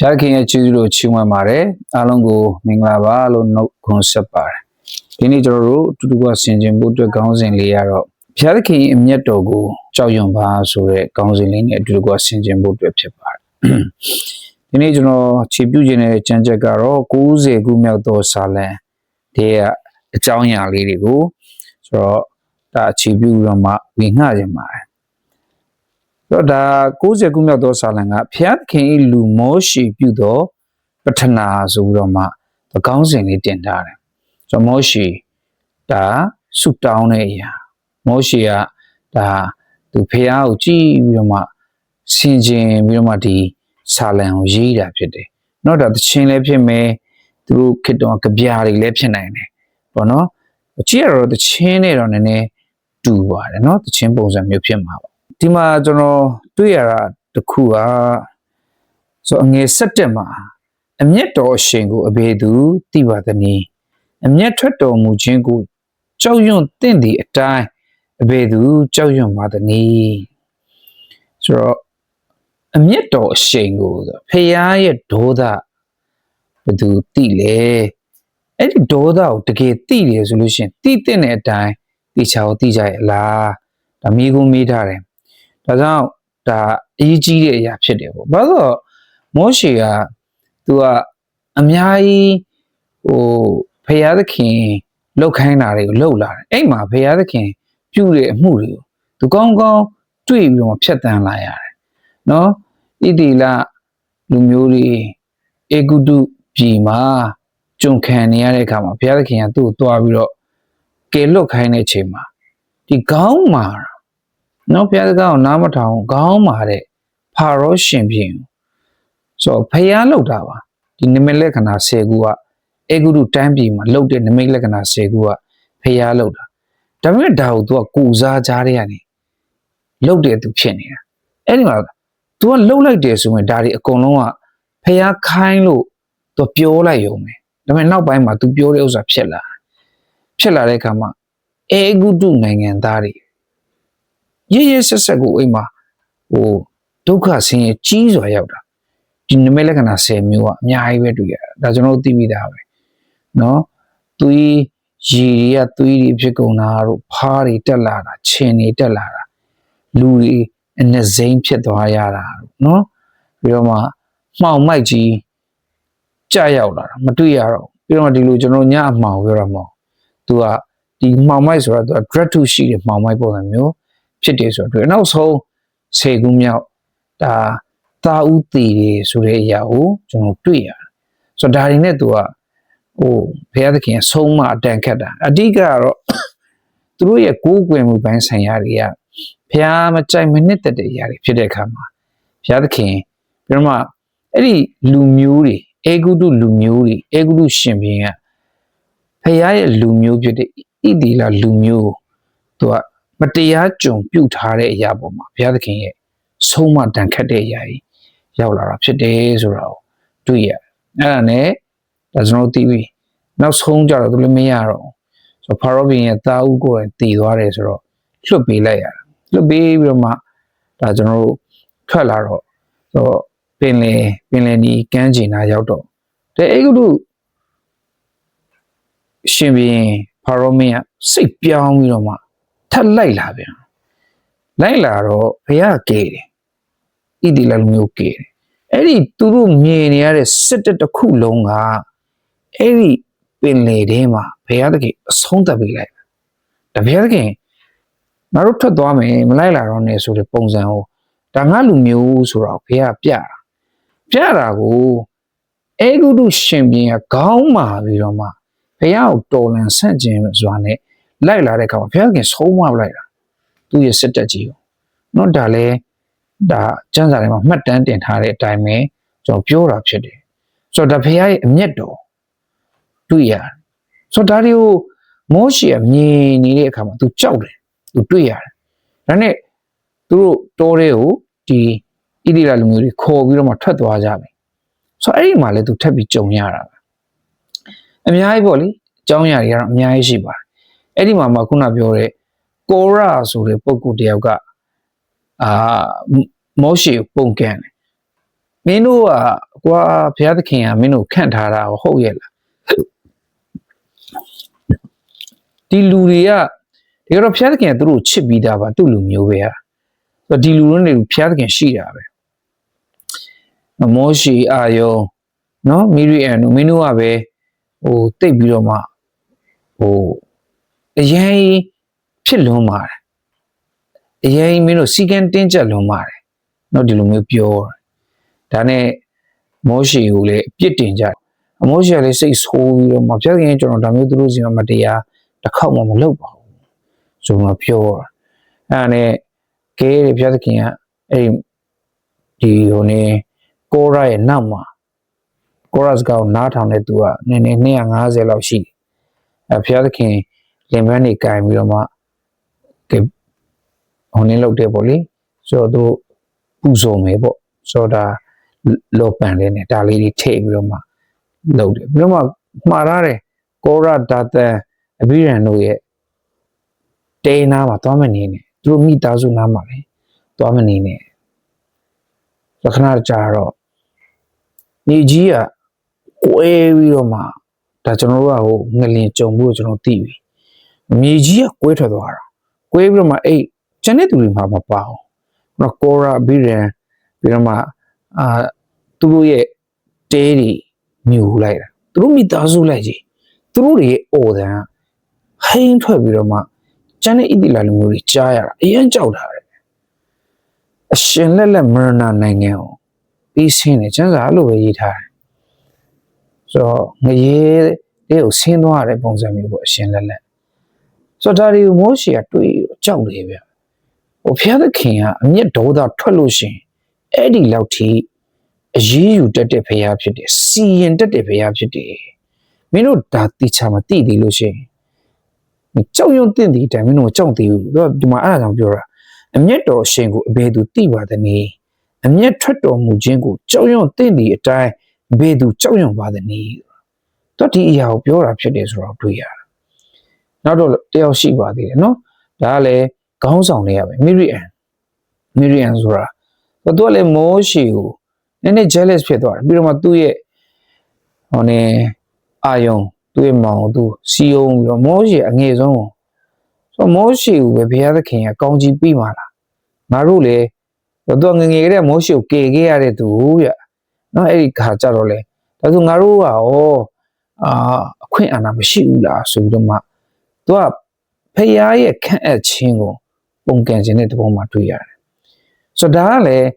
ဖျားခင်ရဲ့ကျေးဇူးတော်ချီးမွမ်းပါတယ်အားလုံးကိုမင်္ဂလာပါလို့နှုတ်ခွန်းဆက်ပါတယ်ဒီနေ့ကျွန်တော်တို့အတူတူကဆင်ခြင်ဖို့အတွက်ခေါင်းစဉ်လေးကတော့ဖျားခင်အမျက်တော်ကိုကြောက်ရွံ့ပါဆိုတဲ့ခေါင်းစဉ်လေးနဲ့အတူတူကဆင်ခြင်ဖို့အတွက်ဖြစ်ပါတယ်ဒီနေ့ကျွန်တော်ခြေပြုခြင်းတဲ့ကြံချက်ကတော့90ခုမြောက်သောစာလံဒီကအကြောင်းအရာလေးတွေကိုဆိုတော့ဒါခြေပြုတော့မှဝင်ငှခြင်းပါတယ်ဆို တော့ဒါ90ခုမြောက်သောစာလံကဖျားခင်ဤလူမောရှိပြုသောပထနာဆိုပြီးတော့မှသကောင်းစဉ်လေးတင်ထားတယ်ဆိုတော့မောရှိဒါဆုတောင်းတဲ့အရာမောရှိကဒါသူဖျားကိုကြည်ပြီးတော့မှဆင်ခြင်ပြီးတော့မှဒီစာလံကိုရေးတာဖြစ်တယ်။နောက်တော့တခြင်းလည်းဖြစ်မယ်သူတို့ခေတ္တကကြပြားတွေလည်းဖြစ်နိုင်တယ်ပေါ့နော်။အကြည့်ရတော့တခြင်းနဲ့တော့နည်းနည်းတူပါတယ်နော်တခြင်းပုံစံမျိုးဖြစ်မှာပါ။ ဒီမှာကျွန်တော်တွေ့ရတာတစ်ခုကဆိုအငယ်၁၇မှာအမျက်တော်အရှင်ကိုအဘယ်သူသိပါသနည်းအမျက်ထွက်တော်မူခြင်းကိုကြောက်ရွံ့တင့်သည့်အတိုင်းအဘယ်သူကြောက်ရွံ့ပါသနည်းဆိုတော့အမျက်တော်အရှိန်ကိုဆိုဖရာရဲ့ဒေါသဘယ်သူသိလဲအဲ့ဒီဒေါသကိုတကယ်သိတယ်ဆိုလို့ရှိရင်သိတဲ့အတိုင်းသိချာကိုသိကြရဲ့လားဒါမိကုမေးထားတယ် ဒါကြောင့်ဒါအရေးကြီးတဲ့အရာဖြစ်တယ်ပေါ့ဘာလို့လဲဆိုတော့မောရှေကသူကအများကြီးဟိုဖရာသခင်လှုပ်ခိုင်းတာတွေကိုလှုပ်လာတယ်အဲ့မှာဖရာသခင်ပြုတဲ့အမှုတွေကိုသူကောင်းကောင်းတွေ့ပြီးတော့ဖြတ်တန်းလာရတယ်နော်ဣတိလလူမျိုးတွေအေဂုတုပြည်မှာကြုံခံနေရတဲ့အခါမှာဘုရားသခင်ကသူ့ကိုတွားပြီးတော့ကယ်လွတ်ခိုင်းတဲ့အချိန်မှာဒီခေါင်းမာ နော်ဘုရားသခင်ကိုနားမထောင်ခေါင်းမာတဲ့ဖာရောရှင်ပြင်ဆိုတော့ဖျားလောက်တာပါဒီနမိတ်လက္ခဏာ10ခုကအေဂုတုတိုင်းပြည်မှာလောက်တဲ့နမိတ်လက္ခဏာ10ခုကဖျားလောက်တာဒါပေမဲ့ဒါကိုသူကကိုစားကြားတဲ့ကနေလောက်တဲ့သူဖြစ်နေတာအဲ့ဒီမှာ तू ကလှုပ်လိုက်တယ်ဆိုရင်ဒါတွေအကုန်လုံးကဖះခိုင်းလို့ तू ပြောလိုက်ရုံပဲဒါပေမဲ့နောက်ပိုင်းမှာ तू ပြောတဲ့ဥစ္စာဖြစ်လာဖြစ်လာတဲ့အခါမှာအေဂုတုနိုင်ငံသားတွေ ရရဆက်ဆက်ကိုအိမ်မှာဟိုဒုက္ခဆင်းရဲကြီးစွာရောက်တာဒီနမိတ်လက္ခဏာ10မျိုးကအများကြီးပဲတွေ့ရတယ်ဒါကျွန်တော်တို့သိပြီးသားပဲเนาะသူကြီးရေတွေကသွေးတွေဖြစ်ကုန်တာတို့ဖားတွေတက်လာတာခြင်တွေတက်လာတာလူတွေအနှစိမ့်ဖြစ်သွားရတာเนาะပြီးတော့မှမှောင်မိုက်ကြီးကြာရောက်လာတာမတွေ့ရတော့ပြီးတော့မှဒီလိုကျွန်တော်ညအမှောင်ပြောတာမဟုတ်သူကဒီမှောင်မိုက်ဆိုတာသူက dread to ရှိတဲ့မှောင်မိုက်ပုံစံမျိုး ဖြစ်တယ်ဆိုတော့တွေ့နောက်ဆုံးစေကူးမြောက်ဒါသာဥတည်တယ်ဆိုတဲ့အရာကိုကျွန်တော်တွေ့ရတယ်ဆိုတော့ဒါတွေနဲ့သူကဟိုဘုရားသခင်အဆုံးမအတန်ခတ်တာအဓိကကတော့သူတို့ရဲ့ကိုးကွယ်မှုပိုင်းဆိုင်ရာတွေကဘုရားမကြိုက်မနှစ်သက်တဲ့အရာတွေဖြစ်တဲ့အခါမှာဘုရားသခင်ပြီးတော့မှအဲ့ဒီလူမျိုးတွေအေဂုတုလူမျိုးတွေအေဂုတုရှင်ဘုရင်ကဘုရားရဲ့လူမျိုးဖြစ်တဲ့ဣတိလလူမျိုးသူက မတရားကြုံပြုတ်ထားတဲ့အရာပေါ်မှာဘုရားသခင်ရဲ့ဆုံးမတန်ခတ်တဲ့အရာကြီးရောက်လာတာဖြစ်တယ်ဆိုတာကိုတွေ့ရအဲ့ဒါနဲ့ဒါကျွန်တော်သိပြီနောက်ဆုံးကြတော့သူလည်းမရတော့ဆိုဖာရောဘင်ရဲ့တာဥကိုယ်တိုင်တည်သွားတယ်ဆိုတော့လွတ်ပေးလိုက်ရတာလွတ်ပေးပြီးတော့မှဒါကျွန်တော်တို့ထွက်လာတော့ဆိုတော့ပင်လယ်ပင်လယ်ဒီကမ်းခြေနာရောက်တော့တဲ့အဲ့ကုရှင်ဘင်ဖာရောမင်းကစိတ်ပြောင်းပြီးတော့မှ ထပ်လိုက်လာပြန်လိုက်လာတော့ဘုရားကဲတယ်ဣတိလလူမျိုးကဲတယ်အဲ့ဒီသူတို့မြင်နေရတဲ့စစ်တပ်တစ်ခုလုံးကအဲ့ဒီပင်လေထဲမှာဘုရားသခင်အဆုံးသတ်ပေးလိုက်တာဘုရားသခင်ငါတို့ထွက်သွားမယ်မလိုက်လာတော့နဲ့ဆိုတဲ့ပုံစံကိုဒါငါလူမျိုးဆိုတော့ဘုရားပြတာပြတာကိုအေဂုတုရှင်ပြန်ကခေါင်းမာပြီးတော့မှဘုရားကိုတော်လန်ဆန့်ကျင်စွာနဲ့ လိုက်လာတဲ့အခါမှာဘုရားခင်ဆုံးမလိုက်တာသူ့ရဲ့စစ်တပ်ကြီးကိုနော်ဒါလည်းဒါကျမ်းစာထဲမှာမှတ်တမ်းတင်ထားတဲ့အတိုင်းပဲကျွန်တော်ပြောတာဖြစ်တယ်ဆိုတော့ဒါဘုရားရဲ့အမျက်တော်တွေ့ရတယ်ဆိုတော့ဒါတွေကိုမောရှေကမြင်နေတဲ့အခါမှာသူကြောက်တယ်သူတွေ့ရတယ်ဒါနဲ့သူတို့တောတွေကိုဒီဣတိလလူမျိုးတွေခေါ်ပြီးတော့မှထွက်သွားကြပြီဆိုတော့အဲ့ဒီမှာလည်းသူထပ်ပြီးကြုံရတာပဲအများကြီးပေါ့လေအကြောင်းအရာတွေကတော့အများကြီးရှိပါတယ် အဲ့ဒီမှာမှခုနပြောတဲ့ကောရာဆိုတဲ့ပုဂ္ဂိုလ်တယောက်ကအာမောရှေကိုပုံကန်တယ်မင်းတို့ကကွာဘုရားသခင်ကမင်းတို့ခန့်ထားတာဟုတ်ရဲ့လားဒီလူတွေကဒီကတော့ဘုရားသခင်ကသူတို့ချစ်ပြီးသားပါသူ့လူမျိုးပဲဟာဆိုတော့ဒီလူတွေနေဘုရားသခင်ရှိတာပဲမောရှိအာယောနော်မီရီအန်တို့မင်းတို့ကပဲဟိုတိတ်ပြီးတော့မှဟို အရင်ဖြစ်လွန်ပါတယ်အရင်မင်းတို့စီကံတင်းကျပ်လွန်ပါတယ်နော်ဒီလိုမျိုးပြောတယ်ဒါနဲ့မောရှိကိုလည်းအပြစ်တင်ကြတယ်အမောရှိကလည်းစိတ်ဆိုးပြီးတော့မှဘုရားသခင်ကျွန်တော်ဒါမျိုးသူတို့စီမှာမတရားတစ်ခေါက်မှမလုပ်ပါဘူးဆိုတော့ပြောတာအဲ့ဒါနဲ့ကဲတဲ့ဘုရားသခင်ကအဲ့ဒီဟိုနေကိုရရဲ့နောက်မှာကိုရစကောင်နားထောင်တဲ့သူကနည်းနည်း250လောက်ရှိတယ်အဲဘုရားသခင် လင်မန်းနေကင်ပြီးတော့မှကဲဟိုနေလောက်တယ်ပေါ့လေဆိုတော့သူပူဇော်မယ်ပေါ့ဆိုတော့ဒါလောပန်လေးနဲ့ဒါလေးတွေထည့်ပြီးတော့မှလုပ်တယ်ပြီးတော့မှမှားရတယ်ကောရဒါတန်အဘိရန်တို့ရဲ့တေးနာမှာသွားမနေနဲ့သူတို့မိသားစုနားမှာလေသွားမနေနဲ့လက္ခဏာကြာတော့ညီကြီးကကွဲပြီးတော့မှဒါကျွန်တော်တို့ကဟိုငလင်ကြုံဖို့ကျွန်တော်သိပြီ မြေကြီးကကွဲထွက်သွားတာကွဲပြီးတော့မှအဲ့ကျန်တဲ့သူတွေမှာမပါအောင်တော့ကောရာဘိရန်ပြီးတော့မှအာသူတို့ရဲ့တဲတွေမြူလိုက်တာသူတို့မိသားစုလိုက်ကြီးသူတို့တွေရဲ့အော်တန်ဟိန်းထွက်ပြီးတော့မှကျန်တဲ့ဣတိလာလူမျိုးတွေကြားရတာအရင်ကြောက်တာတယ်အရှင်လက်လက်မရဏနိုင်ငံကိုပြီးဆင်းနေကျန်းစာအဲ့လိုပဲရေးထားတယ်ဆိုတော့ငရေလေးကိုဆင်းသွားတဲ့ပုံစံမျိုးပေါ့အရှင်လက်လက် ဆိုတော့ဒါတွေကိုမိုးရှီကတွေးတော့ကြောက်တယ်ဗျဟိုဖျားသခင်ကအမျက်ဒေါသထွက်လို့ရှရင်အဲ့ဒီလောက်ထိအရေးယူတတ်တဲ့ဖရားဖြစ်တယ်စီရင်တတ်တဲ့ဖရားဖြစ်တယ်မင်းတို့ဒါတိချာမသိသေးလို့ရှရင်ကြောက်ရွံ့တဲ့ဒီတိုင်မင်းတို့ကြောက်သေးဘူးသူကဒီမှာအဲ့ဒါကြောင့်ပြောတာအမျက်တော်ရှင်ကိုအဘယ်သူသိပါသနည်းအမျက်ထွက်တော်မူခြင်းကိုကြောက်ရွံ့တဲ့ဒီအတိုင်းဘယ်သူကြောက်ရွံ့ပါသနည်းတော့ဒီအရာကိုပြောတာဖြစ်တယ်ဆိုတော့တွေ့ရတယ် နောက်တော့တယောက်ရှိပါသေးတယ်နော်ဒါကလည်းခေါင်းဆောင်တွေရပဲမီရီအန်မီရီအန်ဆိုတာသူကလည်းမောရှိကိုနည်းနည်း jealous ဖြစ်သွားတယ်ပြီးတော့မှသူ့ရဲ့ဟိုနေအာယုံသူ့ရဲ့မောင်သူစီယုံပြီးတော့မောရှိအငယ်ဆုံးကိုဆိုမောရှိကိုပဲဘုရားသခင်ကကောင်းကြီးပြီးပါလားငါတို့လေသူကငငယ်ကလေးမောရှိကိုကေခဲ့ရတဲ့သူဗျနော်အဲ့ဒီခါကြတော့လေဒါဆိုငါတို့ကဩအာအခွင့်အာဏာမရှိဘူးလားဆိုပြီးတော့မှ သူကဖခင်ရဲ့ခန့်အပ်ခြင်းကိုပုံကန်ခြင်းတဲ့တပုံမှာတွေ့ရတယ်ဆိုတော့ဒါကလည်း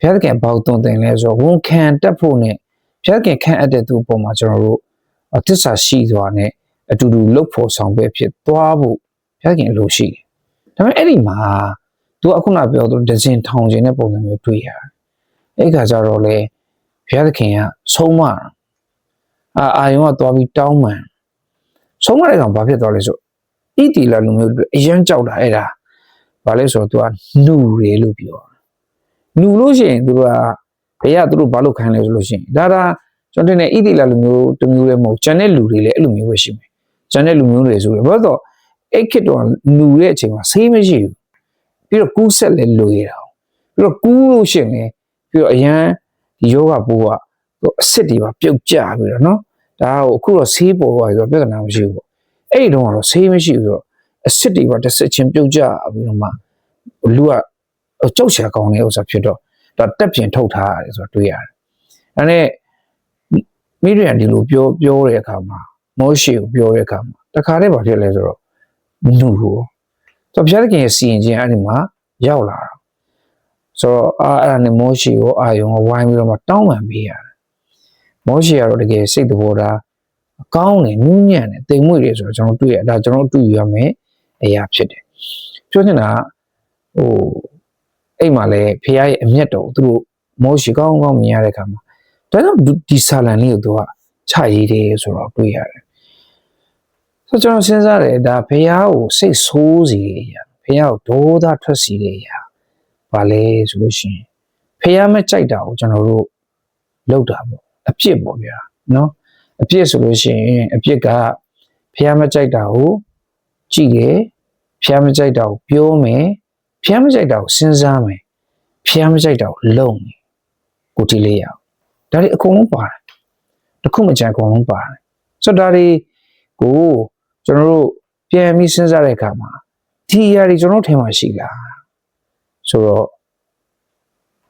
ဘုရားသခင်ဘောက်သွန်တင်လဲဆိုတော့ဝန်ခံတတ်ဖို့နဲ့ဘုရားသခင်ခန့်အပ်တဲ့သူအပေါ်မှာကျွန်တော်တို့သစ္စာရှိစွာနဲ့အတူတူလှုပ်ဖို့ဆောင်ပဲဖြစ်သွားဖို့ဘုရားသခင်အလိုရှိတယ်ဒါပေမဲ့အဲ့ဒီမှာသူကအခုနပြောသူဒဇင်ထောင်ခြင်းတဲ့ပုံစံမျိုးတွေ့ရတယ်အဲ့ခါကျတော့လေဘုရားသခင်ကဆုံးမအာအာယုံကသွားပြီးတောင်းပန်ဆုံးမတဲ့ကောင်ဘာဖြစ်သွားလဲဆို ဣတိလလူမျိုးတွေအရန်ကြောက်တာအဲ့ဒါဘာလဲဆိုတော့ तू ကနှူတယ်လို့ပြောနှူလို့ရှိရင် तू ကဘယ်ကသူတို့ဘာလို့ခိုင်းလဲဆိုလို့ရှိရင်ဒါဒါကျွန်တော်တင်တဲ့ဣတိလလူမျိုးတစ်မျိုးလည်းမဟုတ်ကျန်တဲ့လူတွေလည်းအဲ့လိုမျိုးပဲရှိမယ်ကျန်တဲ့လူမျိုးတွေဆိုတော့ဘာလို့အဲ့ခစ်တော့နှူတဲ့အချိန်မှာဆေးမရှိဘူးပြီးတော့ကူးဆက်လည်းလိုရတာပြီးတော့ကူးလို့ရှိရင်လည်းပြီးတော့အရန်ဒီယောဂပိုးကအစ်စ်တွေပါပြုတ်ကျပြီးတော့နော်ဒါကိုအခုတော့ဆေးပေါ်သွားပြီဆိုတော့ပြဿနာမရှိဘူးပေါ့ အဲ့ဒီတော့ကတော့ဆေးမရှိဘူးဆိုတော့အစ်စ်တွေပါတစ်စက်ချင်းပြုတ်ကျပြီးတော့မှလူကကြောက်ရှာကောင်းတဲ့ဥစ္စာဖြစ်တော့ဒါတက်ပြင်ထုတ်ထားရတယ်ဆိုတော့တွေးရတယ်ဒါနဲ့မိရိယန်ဒီလိုပြောပြောတဲ့အခါမှာမောရှေကိုပြောတဲ့အခါမှာတခါတည်းဘာဖြစ်လဲဆိုတော့နူကိုဆိုဘုရားသခင်ရဲ့စီရင်ခြင်းအဲ့ဒီမှာရောက်လာတာဆိုတော့အာအဲ့ဒါနဲ့မောရှေကိုအာယုံကိုဝိုင်းပြီးတော့မှတောင်းပန်ပေးရတယ်မောရှေကတော့တကယ်စိတ်တဘောထားအ ကောင်းတယ်နူးညံ့တယ်တိမ်မွေ့တယ်ဆိုတော့ကျွန်တော်တွေ့ရဒါကျွန်တော်တွေ့ရမယ်အရာဖြစ်တယ်ပြောချင်တာဟိုအိမ်မှာလည်းဖခင်ရဲ့အမျက်တော်သူတို့မောရှေကောင်းကောင်းမြင်ရတဲ့အခါမှာဒါကြောင့်ဒီဆာလန်လေးကိုသူကချရေးတယ်ဆိုတော့တွေ့ရတယ်ဆိုကျွန်တော်စဉ်းစားတယ်ဒါဖခင်ကိုစိတ်ဆိုးစီတယ်ရဖခင်ကိုဒေါသထွက်စီတယ်ရဘာလဲဆိုလို့ရှိရင်ဖခင်မကြိုက်တာကိုကျွန်တော်တို့လောက်တာပေါ့အပြစ်ပေါ့ဗျာနော် အပြစ်ဆိုလို့ရှိရင်အပြစ်ကဖះမကြိုက်တာကိုကြည့်တယ်ဖះမကြိုက်တာကိုပြောမယ်ဖះမကြိုက်တာကိုစဉ်းစားမယ်ဖះမကြိုက်တာကိုလုပ်မယ်ကိုတီလေးရအောင်ဒါတွေအကုန်လုံးပါတယ်တစ်ခုမကြံအကုန်လုံးပါတယ်ဆိုတော့ဒါတွေကိုကျွန်တော်တို့ပြန်ပြီးစဉ်းစားတဲ့အခါမှာဒီအရာတွေကျွန်တော်တို့ထဲမှာရှိလားဆိုတော့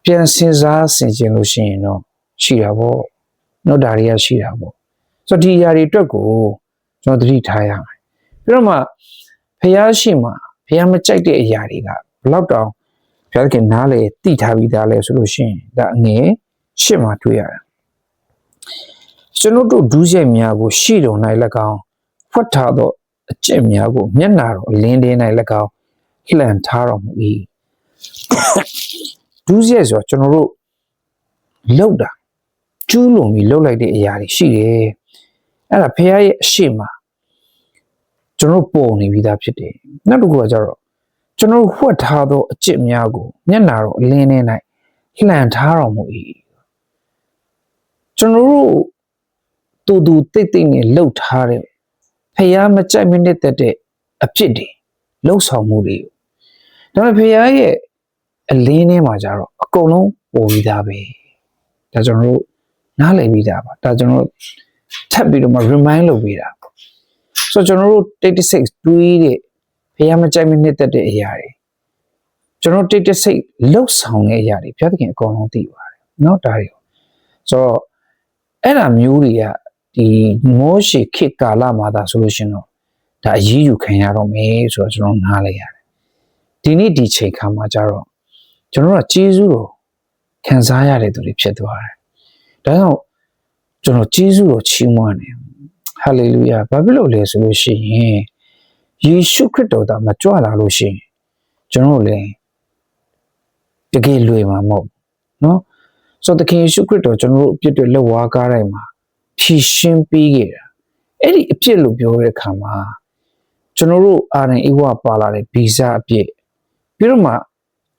ပြန်စဉ်းစားဆင်ခြင်လို့ရှိရင်တော့ရှိတာပေါ့နော်ဒါတွေကရှိတာပေါ့ ဆိုတော့ဒီအရာတွေအတွက်ကိုကျွန်တော်သတိထားရမယ်ပြီးတော့မှဖះရှိမှဖះမကြိုက်တဲ့အရာတွေကဘလောက်တောင်ဘုရားခင်နားလေတိထားပြီးသားလဲဆိုလို့ရှိရင်ဒါအငယ်ရှစ်မှာတွေ့ရတယ်ကျွန်တော်တို့ဒူးချက်များကိုရှေ့တော်၌၎င်းဖွက်ထားသောအကျင့်များကိုမျက်နာတော်အလင်းတင်း၌၎င်းလှန်ထားတော်မူ၏ဒူးချက်ဆိုတော့ကျွန်တော်တို့လောက်တာကျူးလွန်ပြီးလောက်လိုက်တဲ့အရာတွေရှိတယ် အဲ့ဒါဖះရဲ့အရှိမကျွန်တော်တို့ပုံနေပြီးသားဖြစ်တယ်နောက်တစ်ခုကကျတော့ကျွန်တော်တို့ဝှက်ထားသောအကျင့်များကိုမျက်နာတော်အလင်းထဲ၌လှန်ထားတော်မူ၏ကျွန်တော်တို့တူတူတိတ်တိတ်နဲ့လှုပ်ထားတဲ့ဖះမကြိုက်မနစ်သက်တဲ့အဖြစ်တွေလှုပ်ဆောင်မှုတွေဒါပေမဲ့ဖះရဲ့အလင်းထဲမှာကျတော့အကုန်လုံးပေါ်ပြီးသားပဲဒါကျွန်တော်တို့နားလည်ပြီးသားပါဒါကျွန်တော်တို့ ထပ်ပြီးတော့မှ remind လုပ်ပေးတာဆိုတော့ကျွန်တော်တို့86တွေးတဲ့ဖះမကြိုက်မနစ်သက်တဲ့အရာတွေကျွန်တော်86လှုပ်ဆောင်တဲ့အရာတွေဘုရားသခင်အကုန်လုံးသိပါတယ်เนาะဒါတွေဆိုတော့အဲ့ဒါမျိုးတွေကဒီမောရှေခေတ်ကာလမှာသာဆိုလို့ရှင်တော့ဒါအရေးယူခံရတော့မယ်ဆိုတော့ကျွန်တော်နားလဲရတယ်ဒီနေ့ဒီချိန်ခါမှာကျတော့ကျွန်တော်ကကျေးဇူးတော်ခံစားရတဲ့သူတွေဖြစ်သွားတယ်ဒါကြောင့် ကျွန်တော်ကျေးဇူးတော်ချီးမွမ်းတယ်ဟာလေလုယာဘာဖြစ်လို့လဲဆိုလို့ရှိရင်ယေရှုခရစ်တော်သာမကြွလာလို့ရှိရင်ကျွန်တော်လည်းတကယ်လွေမှာမဟုတ်နော်ဆိုတော့သခင်ယေရှုခရစ်တော်ကျွန်တော်တို့အပြစ်တွေလက်ဝါးကားတိုင်းမှာဖြည့်ရှင်းပေးခဲ့တာအဲ့ဒီအပြစ်လို့ပြောတဲ့အခါမှာကျွန်တော်တို့အာရန်အေဝပါလာတဲ့ဗီဇအပြစ်ပြီးတော့မှ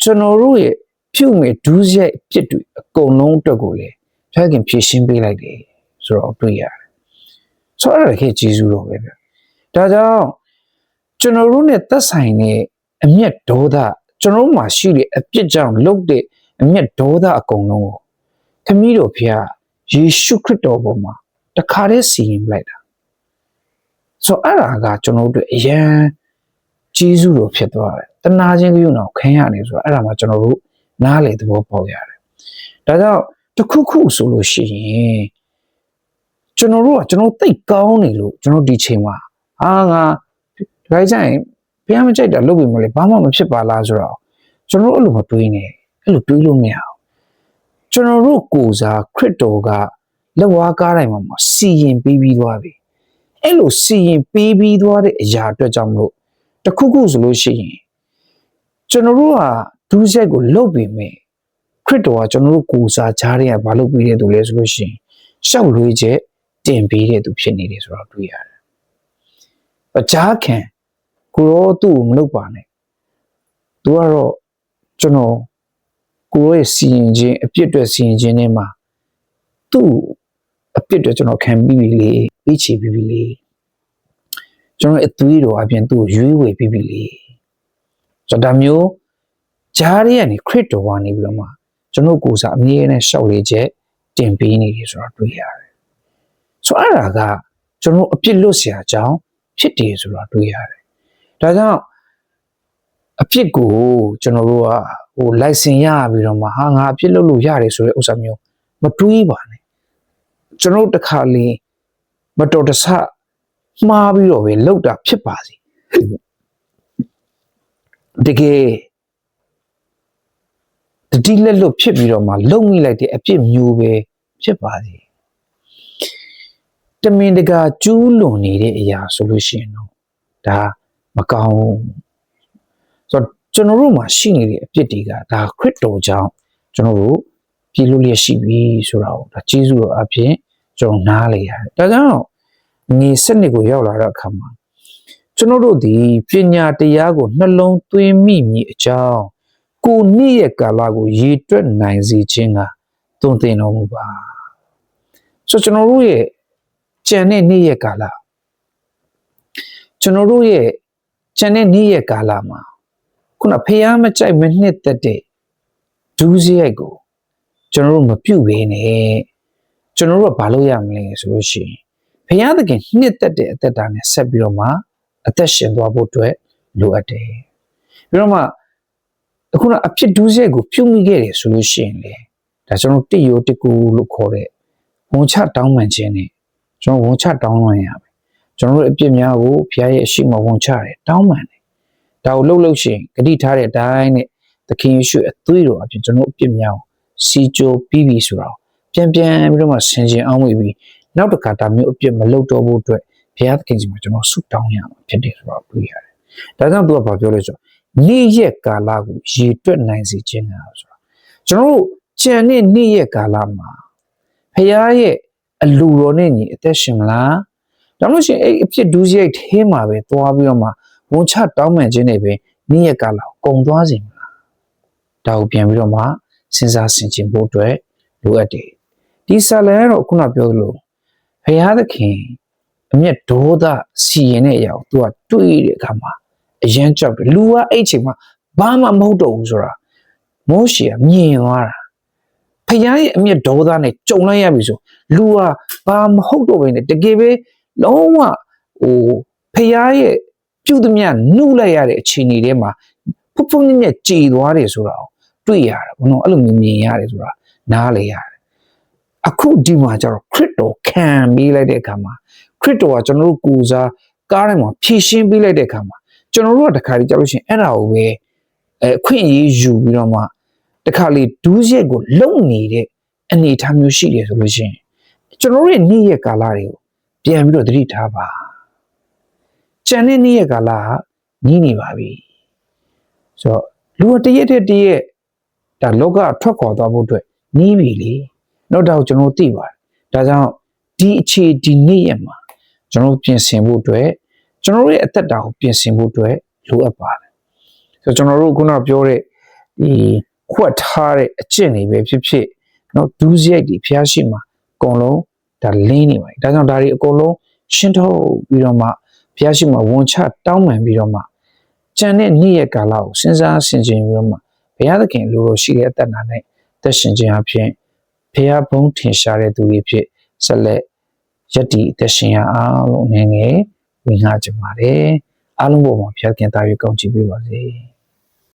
ကျွန်တော်တို့ရဲ့ပြုမဲ့ဒူးရိုက်အပြစ်တွေအကုန်လုံးအတွက်ကိုလေဖခင်ဖြည့်ရှင်းပေးလိုက်တယ် ဆိုတော့တွေ့ရတယ်ဆိုတော့အဲ့ဒါခေကျေးဇူးတော်ပဲဗျဒါကြောင့်ကျွန်တော်တို့ ਨੇ သက်ဆိုင်တဲ့အမျက်ဒေါသကျွန်တော်တို့မှာရှိတဲ့အပြစ်ကြောင့်လုပ်တဲ့အမျက်ဒေါသအကုန်လုံးကိုခမည်းတော်ဖခင်ယေရှုခရစ်တော်ပေါ်မှာတခါတည်းစီရင်လိုက်တာဆိုတော့အဲ့ဒါကကျွန်တော်တို့အရန်ကျေးဇူးတော်ဖြစ်သွားတယ်တနာချင်းပြုအောင်ခံရတယ်ဆိုတော့အဲ့ဒါမှကျွန်တော်တို့နားလေသဘောပေါက်ရတယ်ဒါကြောင့်တစ်ခုခုဆိုလို့ရှိရင် ကျွန်တော်တို့ကကျွန်တော်သိတ်ကောင်းနေလို့ကျွန်တော်ဒီချိန်မှာအာငါဒါကြရင်ဘုရားမကြိုက်တာလုပ်ပြီးမလဲဘာမှမဖြစ်ပါလားဆိုတော့ကျွန်တော်တို့အဲ့လိုမတွေးနဲ့အဲ့လိုတွေးလို့မရအောင်ကျွန်တော်တို့ကိုစားခရစ်တော်ကလက်ဝါးကားတိုင်းမှာမှာစီရင်ပြီးပြီးသွားပြီအဲ့လိုစီရင်ပြီးပြီးသွားတဲ့အရာအတွက်ကြောင့်မလို့တခုခုဆိုလို့ရှိရင်ကျွန်တော်တို့ကဒုစရိုက်ကိုလုပ်ပြီးမယ်ခရစ်တော်ကကျွန်တော်တို့ကိုစားကြားတဲ့ကဘာလုပ်ပြီးတဲ့သူလဲဆိုလို့ရှိရင်ရှောက်လွေးချက် တင်ပေးတဲ့သူဖြစ်နေတယ်ဆိုတော့တွေ့ရတယ်။အကြားခံကိုရောသူ့ကိုမလုပ်ပါနဲ့။ तू ကတော့ကျွန်တော်ကိုရောရဲ့စီရင်ခြင်းအပြစ်တွေစီရင်ခြင်းထဲမှာသူ့အပြစ်တွေကျွန်တော်ခံပြီးပြီလေပြီးချီပြီးပြီလေကျွန်တော်အသွေးတော်အပြင်သူ့ကိုရွေးဝေပြီးပြီလေဆိုတော့ဒါမျိုးကြားရည်ကနေခရစ်တော်ကနေပြီးတော့မှကျွန်တော်ကိုယ်စားအမြဲတမ်းရှောက်လေးချက်တင်ပေးနေတယ်ဆိုတော့တွေ့ရတယ် ဆိုတော့အဲ့ဒါကကျွန်တော်အပြစ်လွတ်เสียအကြောင်းဖြစ်တယ်ဆိုတော့တွေ့ရတယ်ဒါကြောင့်အပြစ်ကိုကျွန်တော်တို့ကဟို license ရပြီးတော့မှဟာငါအပြစ်လုပ်လို့ရတယ်ဆိုတဲ့ဥစ္စာမျိုးမတွေးပါနဲ့ကျွန်တော်တခါလေမတော်တဆမှားပြီးတော့ပဲလောက်တာဖြစ်ပါစေတကယ်တတိလက်လွတ်ဖြစ်ပြီးတော့မှလုံမိလိုက်တဲ့အပြစ်မျိုးပဲဖြစ်ပါစေ တမင်တကာကျူးလွန်နေတဲ့အရာဆိုလို့ရှိရင်တော့ဒါမကောင်းဘူးဆိုတော့ကျွန်တော်တို့မှာရှိနေတဲ့အပြစ်တွေကဒါခရစ်တော်ကြောင့်ကျွန်တော်တို့ပြည်လို့လျက်ရှိပြီဆိုတာကိုဒါကျေးဇူးတော်အဖြစ်ကျွန်တော်နားလေရတယ်ဒါကြောင့်နေစနစ်ကိုရောက်လာတဲ့အခါမှာကျွန်တော်တို့ဒီပညာတရားကိုနှလုံးသွင်းမိမည်အကြောင်းကိုနေ့ရဲ့ကာလကိုရည်တွက်နိုင်စေခြင်းကသွန်သင်တော်မူပါဆိုတော့ကျွန်တော်တို့ရဲ့ ကြံတဲ့နေ့ရဲ့ကာလကျွန်တော်တို့ရဲ့ကြံတဲ့နေ့ရဲ့ကာလမှာခုနဖះမကြိုက်မနှစ်သက်တဲ့ဒူးစရိုက်ကိုကျွန်တော်တို့မပြုတ်ဘဲနဲ့ကျွန်တော်တို့ကဘာလုပ်ရမလဲဆိုလို့ရှိရင်ဘုရားသခင်နှစ်သက်တဲ့အသက်တာနဲ့ဆက်ပြီးတော့မှအသက်ရှင်သွားဖို့အတွက်လိုအပ်တယ်ပြီးတော့မှအခုနအဖြစ်ဒူးစက်ကိုပြုတ်မိခဲ့တယ်ဆိုလို့ရှိရင်လေဒါကျွန်တော်တိယောတကူလို့ခေါ်တဲ့ဝန်ချတောင်းပန်ခြင်းနဲ့ ကျွန်တော်ဝန်ချတောင်းပန်ရမယ်ကျွန်တော်တို့အပြစ်များကိုဘုရားရဲ့အရှိမဝန်ချတယ်တောင်းပန်တယ်ဒါကိုလှုပ်လှုပ်ရှင်ဂတိထားတဲ့အတိုင်းနဲ့သခင်ယေရှုအသွေးတော်အပြင်ကျွန်တော်အပြစ်များကိုစီကြိုပြီးပြီဆိုတော့ပြန်ပြန်ပြီးတော့မှဆင်ခြင်အောင်ဝေပြီးနောက်တစ်ခါဒါမျိုးအပြစ်မလုပ်တော့ဖို့အတွက်ဘုရားသခင်ကြီးမှာကျွန်တော်ဆုတောင်းရမှာဖြစ်တယ်ဆိုတော့တွေ့ရတယ်ဒါကြောင့်သူကဘာပြောလဲဆိုတော့နေ့ရက်ကာလကိုရေတွက်နိုင်စေခြင်းကဆိုတော့ကျွန်တော်တို့ကြံတဲ့နေ့ရက်ကာလမှာဘုရားရဲ့ အလူတော်နဲ့ညီအသက်ရှင်မလားဒါမှမဟုတ်ရှင်အဲ့အဖြစ်ဒူးစရိုက်ထဲမှာပဲသွားပြီးတော့မှဝန်ချတောင်းပန်ခြင်းတွေပဲနေ့ရက်ကာလကိုကုံသွားစေမလားဒါကိုပြန်ပြီးတော့မှစဉ်းစားဆင်ခြင်ဖို့အတွက်လိုအပ်တယ်ဒီဆာလန်ကတော့ခုနပြောသလိုဘုရားသခင်အမျက်ဒေါသစီရင်တဲ့အရာကို तू ကတွေးတဲ့အခါမှာအရန်ကြောက်တယ်လူကအဲ့အချိန်မှာဘာမှမဟုတ်တော့ဘူးဆိုတာမောရှေကမြင်သွားတာ ဖခင်ရဲ့အမျက်ဒေါသနဲ့ကြုံလိုက်ရပြီဆိုလူကဘာမဟုတ်တော့ဘဲနဲ့တကယ်ပဲလုံးဝဟိုဖခင်ရဲ့ပြုသမျှနှုတ်လိုက်ရတဲ့အခြေအနေထဲမှာဖုတ်ဖုတ်နဲ့ကြည်သွားတယ်ဆိုတာကိုတွေ့ရတာဘုံတော့အဲ့လိုမျိုးမြင်ရတယ်ဆိုတာနားလေရတယ်အခုဒီမှာကျတော့ခရစ်တော်ခံပေးလိုက်တဲ့အခါမှာခရစ်တော်ကကျွန်တော်တို့ကိုယ်စားကားထဲမှာဖြည့်ရှင်းပေးလိုက်တဲ့အခါမှာကျွန်တော်တို့ကတခါလေးကြောက်လို့ရှိရင်အဲ့ဒါကိုပဲအဲအခွင့်အရေးယူပြီးတော့မှ တခါလေးဒူးရက်ကိုလုံနေတဲ့အနေအထားမျိုးရှိတယ်ဆိုလို့ရှိရင်ကျွန်တော်တို့ရဲ့နေ့ရက်ကာလတွေကိုပြန်ပြီးတော့သတိထားပါကျန်တဲ့နေ့ရက်ကာလကနီးနေပါပြီဆိုတော့လူကတရက်တည်းတရက်ဒါလောကထွက်ခွာသွားဖို့အတွက်နီးပြီလေတော့ဒါကိုကျွန်တော်သိပါတယ်ဒါကြောင့်ဒီအခြေဒီနေ့ရက်မှာကျွန်တော်ပြင်ဆင်ဖို့အတွက်ကျွန်တော်တို့ရဲ့အသက်တာကိုပြင်ဆင်ဖို့အတွက်လိုအပ်ပါတယ်ဆိုတော့ကျွန်တော်တို့ခုနပြောတဲ့ဒီ ခွက်ထားတဲ့အကျင့်တွေပဲဖြစ်ဖြစ်နော်ဒူးစရိုက်တွေဖျားရှိမှာအကုန်လုံးဒါလင်းနေပါပြီဒါကြောင့်ဒါတွေအကုန်လုံးရှင်းထုတ်ပြီးတော့မှဖျားရှိမှာဝန်ချတောင်းပန်ပြီးတော့မှကြံတဲ့နေ့ရက်ကာလကိုစဉ်းစားဆင်ခြင်ပြီးတော့မှဘုရားသခင်လိုလိုရှိတဲ့အတ္တနာနဲ့သက်ရှင်ခြင်းအဖြစ်ဘုရားဘုန်းထင်ရှားတဲ့သူတွေဖြစ်ဆက်လက်ယက်တီသက်ရှင်ရအောင်လို့အနေနဲ့ဝင်ငါကြပါတယ်အားလုံးပေါ်မှာဘုရားခင်တာ၍ကောင်းချီးပေးပါစေ။